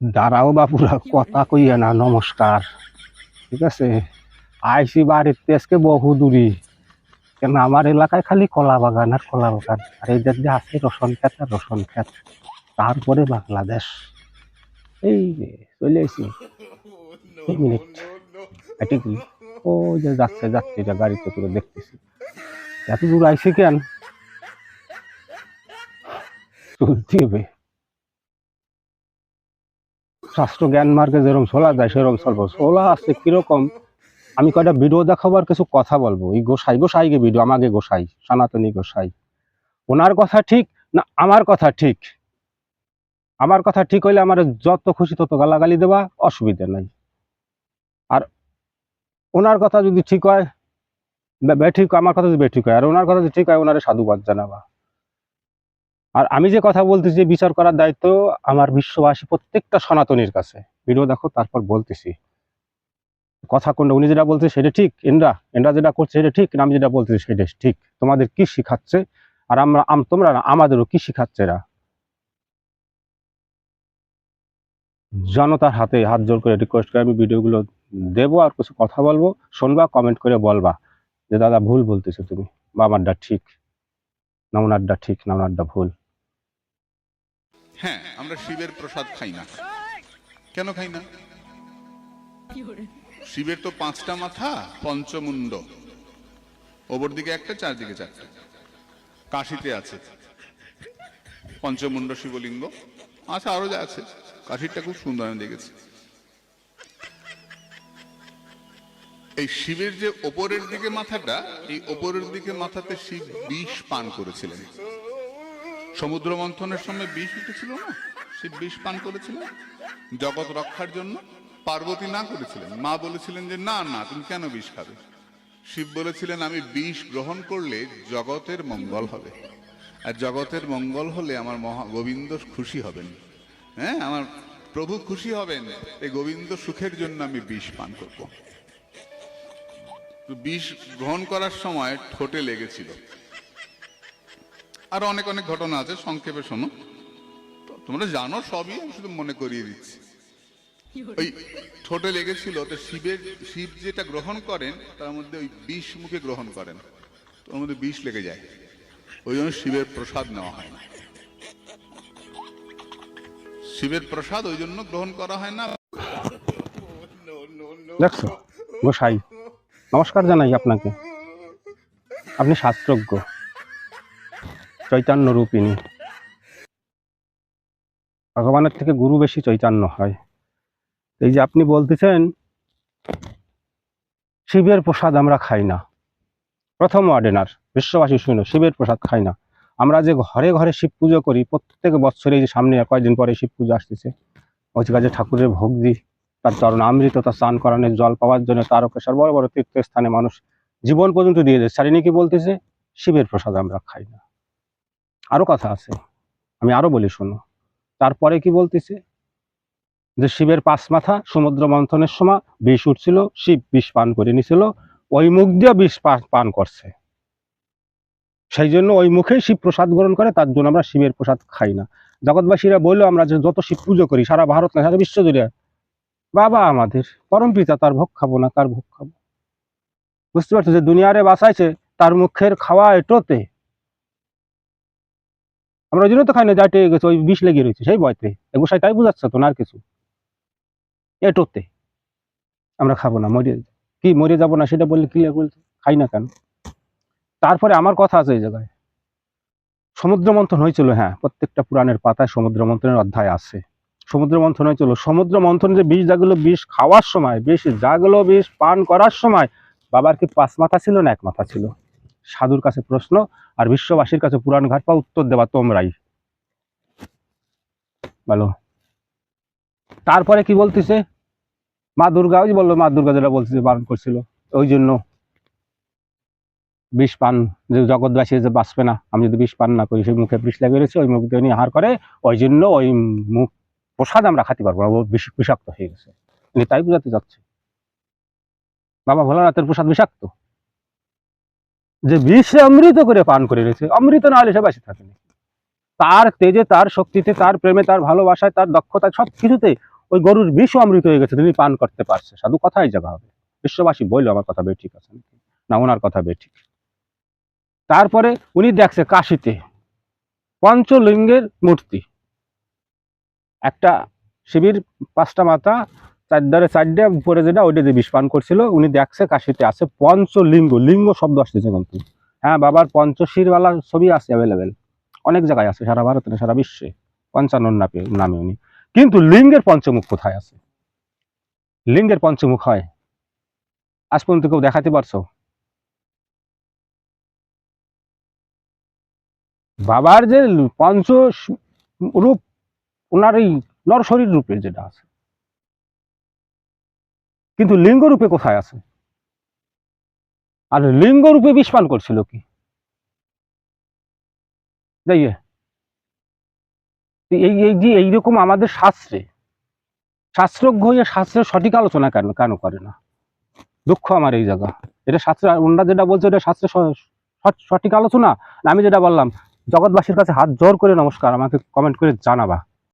দাঁড়াও বাপুরা কথা কইয়া না, নমস্কার। ঠিক আছে? আইসি বাড়ির তেজকে বহু দূরি। কেন আমার এলাকায় খালি কলা বাগান আর কলা বাগান আর এই যে আছে রসন ক্ষেত আর রসন ক্ষেত, তারপরে বাংলাদেশ। এই চলে এক মিনিট। এটা কি? ও যে যাচ্ছে যাত্রীরা গাড়িতে করে দেখতেছি। এত দূর আইসি কেন? চলতে হবে। শাস্ত্র জ্ঞান মার্গে যেরকম চলা যায় সেরকম চলবো। চলা আছে কীরকম? আমি কয়টা ভিডিও দেখাবার কিছু কথা বলব? এই গোসাই গোসাই গে ভিডিও আমাকে গোসাই, সনাতনী গোসাই। ওনার কথা ঠিক না আমার কথা ঠিক? আমার কথা ঠিক হইলে আমার যত খুশি তত গালাগালি দেওয়া অসুবিধা নাই। আর ওনার কথা যদি ঠিক হয় বেঠিক, আমার কথা যদি বেঠিক হয়, আর ওনার কথা যদি ঠিক হয়, ওনারে সাধুবাদ জানাবা। আর আমি যে কথা বলতেছি বিচার করার দায়িত্ব আমার বিশ্ববাসী প্রত্যেকটা সনাতনীর কাছে। ভিডিও দেখো, তারপর বলতেছি। কথা কোনটা? উনি যেটা বলছে সেটা ঠিক। এনরা এনরা যেটা করছে সেটা ঠিক আমি যেটা বলতেছি সেটা ঠিক। তোমাদের কি শিখাচ্ছে? আর আমরা, আম- তোমরা আমাদেরও কি শিখাচ্ছে এরা? জনতার হাতে হাত জোর করে রিকোয়েস্ট করে আমি ভিডিওগুলো দেবো আর কিছু কথা বলব। শুনবা কমেন্ট করে বলবা যে, দাদা, ভুল বলতেছো তুমি। বা আমারটা ঠিক না ওনারটা ঠিক না ওনারটা ভুল। হ্যাঁ আমরা শিবের প্রসাদ খাই না। কেন খাই না? শিবের তো পাঁচটা মাথা, পঞ্চমুণ্ড। ওপর দিকে একটা, চারদিকে চারটা। কাশিতে আছে। পঞ্চমুণ্ড শিবলিঙ্গ। আচ্ছা আরও যা আছে। কাশিরটা খুব সুন্দর, আমি দেখেছি। এই শিবের যে ওপরের দিকে মাথাটা, এই ওপরের দিকে মাথাতে শিব বিষ পান করেছিলেন। সমুদ্র মন্থনের সময় বিষ উঠেছিল না? সে বিষ পান করেছিলেন জগৎ রক্ষার জন্য পার্বতী না করেছিলেন। মা বলেছিলেন যে, না না, তুমি কেন বিষ খাবে? শিব বলেছিলেন, আমি বিষ গ্রহণ করলে জগতের মঙ্গল হবে। আর জগতের মঙ্গল হলে আমার মহা গোবিন্দ খুশি হবেন। হ্যাঁ আমার প্রভু খুশি হবেন। এই গোবিন্দ সুখের জন্য আমি বিষ পান করব। বিষ গ্রহণ করার সময় ঠোঁটে লেগেছিল। আর অনেক অনেক ঘটনা আছে সংক্ষেপে শোনো। তোমরা জানো সবই আমি শুধু মনে করিয়ে দিচ্ছি। ওই ঠোঁটে লেগেছিল তো শিবের শিব যেটা গ্রহণ করেন তার মধ্যে ওই বিষ মুখে গ্রহণ করেন। তো ওর মধ্যে বিষ লেগে যায়। ওই জন্য শিবের প্রসাদ নেওয়া হয় না। শিবের প্রসাদ ওই জন্য গ্রহণ করা হয় না। দেখছ গোসাই নমস্কার জানাই আপনাকে। আপনি শাস্ত্রজ্ঞ। চৈতন্য রূপিণী ভগবানের থেকে গুরু বেশি চৈতন্য হয়। এই যে আপনি বলতেছেন, শিবের প্রসাদ আমরা খাই না। প্রথম অর্ডিনার বিশ্ববাসী শুনো, শিবের প্রসাদ খাই না। আমরা যে ঘরে ঘরে শিব পুজো করি, প্রত্যেক বছরে যে সামনে কয়েকদিন পরে শিব পুজো আসতেছে। ওই কাজে ঠাকুরের ভোগ দিই তার চরণ আমৃত তার স্নান করানোর জল পাওয়ার জন্য তারকেশ্বর বড় বড় তীর্থস্থানে মানুষ জীবন পর্যন্ত দিয়ে দেয় চারিনি কি বলতেছে? শিবের প্রসাদ আমরা খাই না। আরও কথা আছে। আমি আরও বলি, শোনো। তারপরে কি বলতেছে? যে শিবের পাঁচ মাথা সমুদ্র মন্থনের সময় বিষ উঠছিল, শিব বিষ পান করে নিছিল, ওই মুখ দিয়ে বিষ পান করছে। সেই জন্য ওই মুখেই শিব প্রসাদ গ্রহণ করে, তার জন্য আমরা শিবের প্রসাদ খাই না। জগৎবাসীরা বলল, আমরা যে যত শিব পুজো করি, সারা ভারত না, সারা বিশ্ব জুড়ে, বাবা আমাদের, পরম পিতা, তার ভোগ খাব না কার ভোগ খাব। বুঝতে পারছ যে দুনিয়ারে বাঁচাইছে, তার মুখের খাওয়া এটোতে। আমরা ওই জন্য তো খাই না, যাইতে গেছে, ওই বিষ লেগে রয়েছে, সেই বয়তে এগুসাই তাই বুঝাচ্ছে তো, না আর কিছু। এটোতে আমরা খাব না, মরে কি, মরে যাব না সেটা বললে কি বলছে? খাই না কেন? তারপরে আমার কথা আছে এই জায়গায়। সমুদ্র মন্থন হয়েছিল হ্যাঁ প্রত্যেকটা পুরাণের পাতায় সমুদ্র মন্থনের অধ্যায় আছে। সমুদ্র মন্থন হয়েছিল, সমুদ্র মন্থন যে বিষ জাগুলো বিষ খাওয়ার সময়, বিষ জাগুলো বিষ পান করার সময়, বাবার কি পাঁচ মাথা ছিল না এক মাথা ছিল? সাধুর কাছে প্রশ্ন, আর বিশ্ববাসীর কাছে পুরাণ ঘাট পা উত্তর দেওয়া তোমরাই। বলো। তারপরে কি বলতেছে? মা দুর্গা, ওই বলল, মা দুর্গা যেটা বলতেছে, বারণ করছিল। ওই জন্য বিষ পান, যে জগৎবাসী যে বাঁচবে না, আমি যদি বিষ পান না করি, সেই মুখে বিষ লেগে রয়েছে ওই মুখ দিয়ে আহার করে, ওই জন্য ওই মুখ প্রসাদ আমরা খাতে পারব না বিষাক্ত হয়ে গেছে। তাই বোঝাতে যাচ্ছে। বাবা ভোলানাথের প্রসাদ বিষাক্ত? যে বিষে অমৃত করে পান করে রয়েছে, অমৃত না হলে সে বাসি থাকে না। তার তেজে, তার শক্তিতে, তার প্রেমে, তার ভালোবাসায়, তার দক্ষতায় সব কিছুতে ওই গরুর বিষও অমৃত হয়ে গেছে, তিনি পান করতে পারছে। সাধু কথাই জায়গা হবে। বিশ্ববাসী বলল, আমার কথা বেঠিক আছে? না, ওনার কথা বেঠিক। তারপরে উনি দেখছে কাশিতে, পঞ্চলিঙ্গের মূর্তি। একটা শিবির, পাঁচটা মাথা চারদারে চারটে উপরে যেটা, ওইটা দিয়ে বিষ পান করছিল। উনি দেখছে, কাশিতে আছে, পঞ্চলিঙ্গ, লিঙ্গ শব্দ আসতেছে কিন্তু। হ্যাঁ বাবার পঞ্চশিরওয়ালা ছবি আছে অ্যাভেলেবেল অনেক জায়গায় আছে, সারা ভারতে সারা বিশ্বে। পঞ্চান্ন নামে নামে উনি। কিন্তু লিঙ্গের পঞ্চমুখ কোথায় আছে? লিঙ্গের পঞ্চমুখ হয়। আজ পর্যন্ত কেউ দেখাতে পারছ? বাবার যে পঞ্চ রূপ, ওনার এই নরশরীর রূপের যেটা আছে। কিন্তু লিঙ্গ রূপে কোথায় আছে? আর লিঙ্গ রূপে বিষ পান করছিল কি এই যে এইরকম আমাদের শাস্ত্রে, শাস্ত্রজ্ঞ হয়ে শাস্ত্রের সঠিক আলোচনা কেন কেন করে না? দুঃখ আমার এই জায়গা। এটা শাস্ত্র ওনারা যেটা বলছে এটা স- সঠিক আলোচনা? আমি যেটা বললাম, জগৎবাসীর কাছে হাত জোর করে নমস্কার, আমাকে কমেন্ট করে জানাবা।